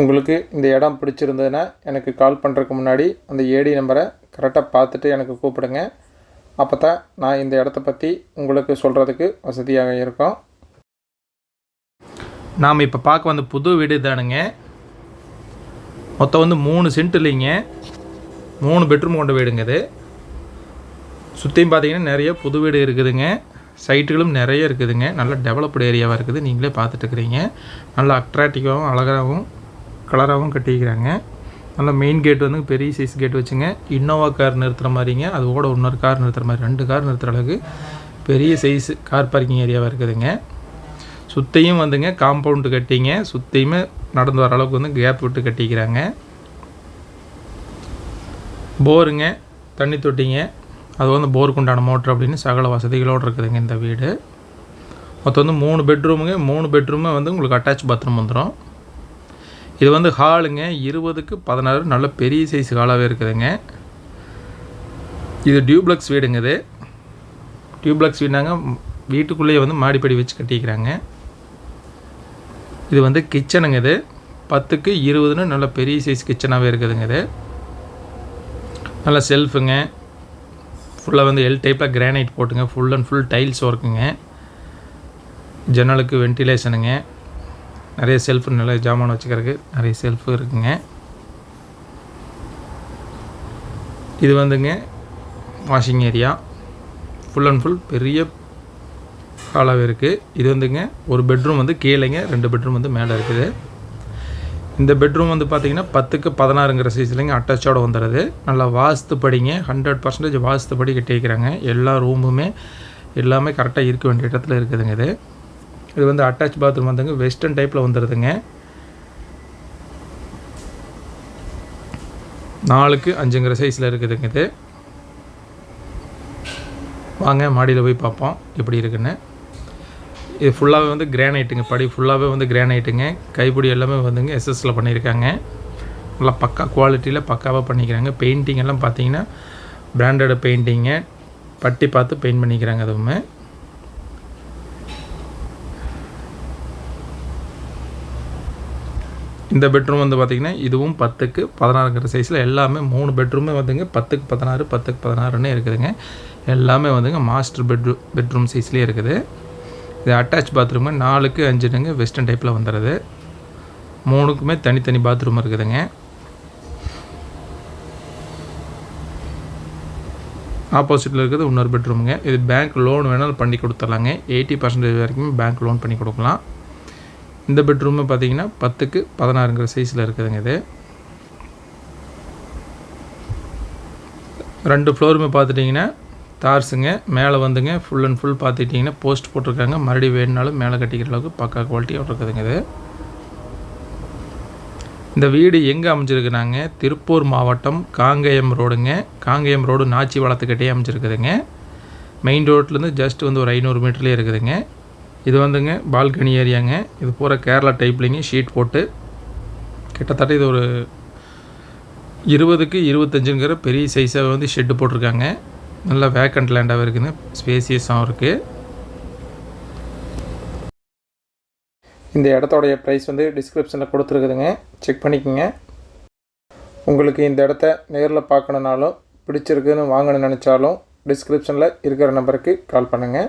உங்களுக்கு இந்த இடம் பிடிச்சிருந்ததுன்னா எனக்கு கால் பண்ணுறதுக்கு முன்னாடி அந்த ஏடி நம்பரை கரெக்டாக பார்த்துட்டு எனக்கு கூப்பிடுங்க. அப்போ தான் நான் இந்த இடத்த பற்றி உங்களுக்கு சொல்கிறதுக்கு வசதியாக இருக்கும். நாம் இப்போ பார்க்க வந்த புது வீடு தானுங்க மொத்தம் வந்து மூணு சென்ட் இல்லைங்க. மூணு பெட்ரூம் கொண்ட வீடுங்க இது. சுற்றியும் பார்த்தீங்கன்னா நிறைய புது வீடு இருக்குதுங்க. சைட்டுகளும் நிறைய இருக்குதுங்க. நல்ல டெவலப்டு ஏரியாவாக இருக்குது. நீங்களே பார்த்துட்டு இருக்கிறீங்க. நல்ல அட்ராக்டிவாகவும் அழகாகவும் கலராகவும் கட்டிக்கிறாங்க. நல்ல மெயின் கேட் வந்து பெரிய சைஸ் கேட் வச்சுங்க. இன்னோவா கார் நிறுத்துகிற மாதிரிங்க. அது கூட இன்னொரு கார் நிறுத்துகிற மாதிரி. ரெண்டு கார் நிறுத்துகிற அளவுக்கு பெரிய சைஸ் கார் பார்க்கிங் ஏரியாவாக இருக்குதுங்க. சுற்றியும் வந்துங்க காம்பவுண்டு கட்டிங்க. சுற்றியுமே நடந்து வர அளவுக்கு வந்து கேப் விட்டு கட்டிக்கிறாங்க. போருங்க. தண்ணி தொட்டிங்க. அது வந்து போருக்கு உண்டான மோட்ரு அப்படின்னு சகல வசதிகளோடு இருக்குதுங்க இந்த வீடு. மொத்தம் வந்து மூணு பெட்ரூமுங்க மூணு பெட்ரூமே வந்து உங்களுக்கு அட்டாச் பாத்ரூம் வந்துடும் இது வந்து ஹாலுங்க. இருபதுக்கு பதினாறு நல்ல பெரிய சைஸ் ஹாலாகவே இருக்குதுங்க. இது டியூப்ளக்ஸ் வீடுங்க இது. டியூப்ளக்ஸ் வீடுனாங்க வீட்டுக்குள்ளேயே வந்து மாடிப்படி வச்சு கட்டிக்கிறாங்க. இது வந்து கிச்சனுங்க இது. பத்துக்கு இருபதுன்னு நல்ல பெரிய சைஸ் கிச்சனாகவே இருக்குதுங்க இது. நல்ல செல்ஃபுங்க ஃபுல்லாக வந்து எல் டைப்பில் கிரானைட் போட்டுங்க. ஃபுல் அண்ட் ஃபுல் டைல்ஸ் ஒர்க்குங்க ஜன்னலுக்கு வென்டிலேஷனுங்க நிறைய செல்ஃபு நல்ல ஜாமான் வச்சுக்கிறதுக்கு நிறைய செல்ஃபு இருக்குங்க. இது வந்துங்க washing area full and full பெரிய ஹாலாகவே இருக்குது இது வந்துங்க ஒரு பெட்ரூம் வந்து கீழேங்க ரெண்டு பெட்ரூம் வந்து மேலே இருக்குது. இந்த பெட்ரூம் வந்து பார்த்திங்கன்னா பத்துக்கு பதினாறுங்கிற சைஸ்லேங்க அட்டாச்சோடு வந்துடுது நல்லா வாஸ்து படிங்க ஹண்ட்ரட் பர்சன்டேஜ் வாஸ்து படி கட்டி வைக்கிறாங்க எல்லா ரூமுமே எல்லாமே கரெக்டாக இருக்க வேண்டிய இடத்துல இருக்குதுங்க இது. இது வந்து அட்டாச் பாத்ரூம் வந்துங்க. வெஸ்டர்ன் டைப்பில் வந்துடுதுங்க நாலுக்கு அஞ்சுங்கிற சைஸில் இருக்குதுங்க இது. வாங்க மாடியில் போய் பார்ப்போம் எப்படி இருக்குன்னு. இது ஃபுல்லாகவே வந்து கிரானைட்டுங்க படி ஃபுல்லாகவே வந்து கிரானைட்டுங்க கைப்பிடி எல்லாமே வந்துங்க எஸ்எஸ்சில் பண்ணியிருக்காங்க. நல்லா பக்கா குவாலிட்டியில் பக்காவாக பண்ணிக்கிறாங்க. பெயிண்டிங் எல்லாம் பார்த்தீங்கன்னா பிராண்டட் பெயிண்டிங்க பட்டி பார்த்து பெயிண்ட் பண்ணிக்கிறாங்க அதுவுமே. இந்த பெட்ரூம் வந்து பார்த்திங்கன்னா இதுவும் பத்துக்கு பதினாறுங்கிற சைஸில் எல்லாமே மூணு பெட்ரூமே வந்துங்க பத்துக்கு பதினாறு பத்துக்கு பதினாறுன்னு இருக்குதுங்க. எல்லாமே வந்துங்க மாஸ்டர் பெட்ரூம் பெட்ரூம் சைஸ்லேயே இருக்குது. இது அட்டாச் பாத்ரூமு நாலுக்கு அஞ்சுனுங்க வெஸ்டர்ன் டைப்பில் வந்துடுது மூணுக்குமே தனித்தனி பாத்ரூம் இருக்குதுங்க. ஆப்போசிட்டில் இருக்கிறது இன்னொரு பெட்ரூமுங்க இது பேங்க் லோன் வேணாலும் பண்ணி கொடுத்துடலாங்க. எயிட்டி பர்சன்டேஜ் வரைக்கும் பேங்க் லோன் பண்ணி கொடுக்கலாம். இந்த பெட்ரூமு பார்த்தீங்கன்னா பத்துக்கு பதினாறுங்கிற சைஸில் இருக்குதுங்க இது. ரெண்டு ஃப்ளோருமே பார்த்துட்டிங்கன்னா தார்ஸுங்க. மேலே வந்துங்க ஃபுல் அண்ட் ஃபுல் பார்த்துட்டிங்கன்னா போஸ்ட் போட்டிருக்காங்க. மறுபடியும் வேணுனாலும் மேலே கட்டிக்கிற அளவுக்கு பக்கா குவாலிட்டியாக இருக்குதுங்க இது. இந்த வீடு எங்கே அமைஞ்சிருக்குனாங்க? திருப்பூர் மாவட்டம் காங்கேயம் ரோடுங்க. காங்கேயம் ரோடு நாச்சி வளத்துக்கிட்டே அமைஞ்சிருக்குதுங்க மெயின் ரோட்லேருந்து ஜஸ்ட் வந்து ஒரு ஐநூறு மீட்டர்லேயே இருக்குதுங்க. இது வந்துங்க பால்கனி ஏரியாங்க. இது பூரா கேரளா டைப்லிங்க ஷீட் போட்டு. கிட்டத்தட்ட இது ஒரு இருபதுக்கு இருபத்தஞ்சுங்கிற பெரிய சைஸாக வந்து ஷெட்டு போட்டிருக்காங்க. நல்லா வேக்கண்ட் லேண்டாகவும் இருக்குதுங்க ஸ்பேசியஸாகவும் இருக்குது இந்த இடத்தோடைய ப்ரைஸ் வந்து டிஸ்கிரிப்ஷனில் கொடுத்துருக்குதுங்க. செக் பண்ணிக்கோங்க. உங்களுக்கு இந்த இடத்த நேரில் பார்க்கணுனாலும் பிடிச்சிருக்குன்னு வாங்கணும்னு நினச்சாலும் டிஸ்கிரிப்ஷனில் இருக்கிற நம்பருக்கு கால் பண்ணுங்கள்